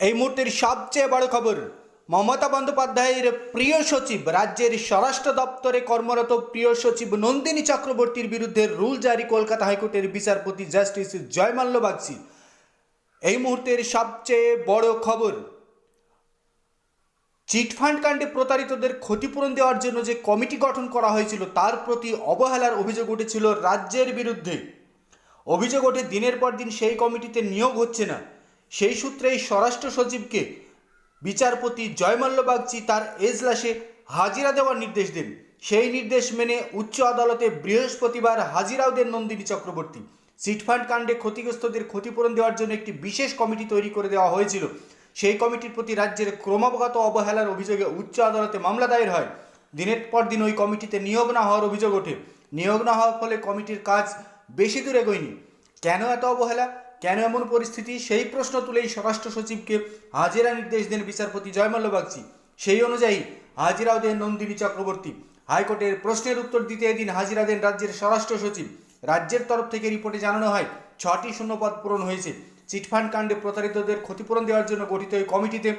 এই মুহূর্তের সবচেয়ে বড় খবর, মমতা বন্দ্যোপাধ্যায়ের প্রিয় সচিব, রাজ্যের স্বরাষ্ট্র দপ্তরে কর্মরত প্রিয় সচিব নন্দিনী চক্রবর্তীর বিরুদ্ধে রুল জারি কলকাতা হাইকোর্টের বিচারপতি জাস্টিস জয়মাল্য বাগচি। এই মুহূর্তের সবচেয়ে বড় খবর চিটফান্ড কাণ্ডে প্রতারিতদের ক্ষতিপূরণ দেওয়ার জন্য যে কমিটি গঠন করা হয়েছিল, তার প্রতি অবহেলার অভিযোগ উঠেছিল রাজ্যের বিরুদ্ধে। অভিযোগ ওঠে, দিনের পর দিন সেই কমিটিতে নিয়োগ হচ্ছে না। সেই সূত্রেই স্বরাষ্ট্র সচিবকে বিচারপতি জয়মাল্য বাগচি তার এজলাসে হাজিরা দেওয়ার নির্দেশ দেন। সেই নির্দেশ মেনে উচ্চ আদালতে বৃহস্পতিবার হাজিরাও দেন নন্দিনী চক্রবর্তী চিটফান্ড কাণ্ডে ক্ষতিগ্রস্তদের ক্ষতিপূরণ দেওয়ার জন্য একটি বিশেষ কমিটি তৈরি করে দেওয়া হয়েছিল। সেই কমিটির প্রতি রাজ্যের ক্রমাগত অবহেলার অভিযোগে উচ্চ আদালতে মামলা দায়ের হয়। দিনের পর দিন ওই কমিটিতে নিয়োগ না হওয়ার অভিযোগ ওঠে। নিয়োগ না হওয়ার ফলে কমিটির কাজ বেশি দূর এগোয়নি। কেন এত অবহেলা? কেন এমন পরিস্থিতি? সেই প্রশ্ন তুলেই স্বরাষ্ট্র সচিবকে হাজিরা নির্দেশ দেন বিচারপতি জয়মাল্য বাগচি। সেই অনুযায়ী হাজিরাও দেন নন্দিনী চক্রবর্তী। হাইকোর্টের প্রশ্নের উত্তর দিতে এদিন হাজিরা দেন রাজ্যের স্বরাষ্ট্র সচিব। রাজ্যের তরফ থেকে রিপোর্টে জানানো হয়, ছটি শূন্যপদ পূরণ হয়েছে। চিটফান্ড কাণ্ডে প্রতারিতদের ক্ষতিপূরণ দেওয়ার জন্য গঠিত এই কমিটিতে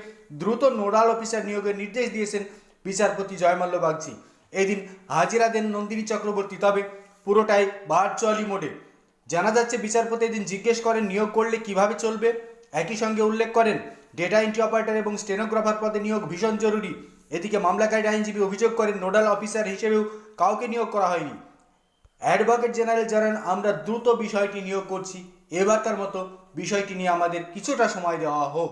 দ্রুত নোডাল অফিসার নিয়োগের নির্দেশ দিয়েছেন বিচারপতি জয়মাল্য বাগচি। এদিন হাজিরা দেন নন্দিনী চক্রবর্তী, তবে পুরোটাই ভার্চুয়ালি মোডে জানা যাচ্ছে বিচারপতি এদিন জিজ্ঞেস করেন, নিয়োগ করলে কীভাবে চলবে? একই সঙ্গে উল্লেখ করেন ডেটা এন্ট্রি অপারেটর এবং স্টেনোগ্রাফার পদে নিয়োগ ভীষণ জরুরি। এদিকে মামলাকারী আইনজীবী অভিযোগ করেন, নোডাল অফিসার হিসেবেও কাউকে নিয়োগ করা হয়নি। অ্যাডভোকেট জেনারেল জানান, আমরা দ্রুত বিষয়টি নিয়োগ করছি। এবার তার মতো বিষয়টি নিয়ে আমাদের কিছুটা সময় দেওয়া হোক।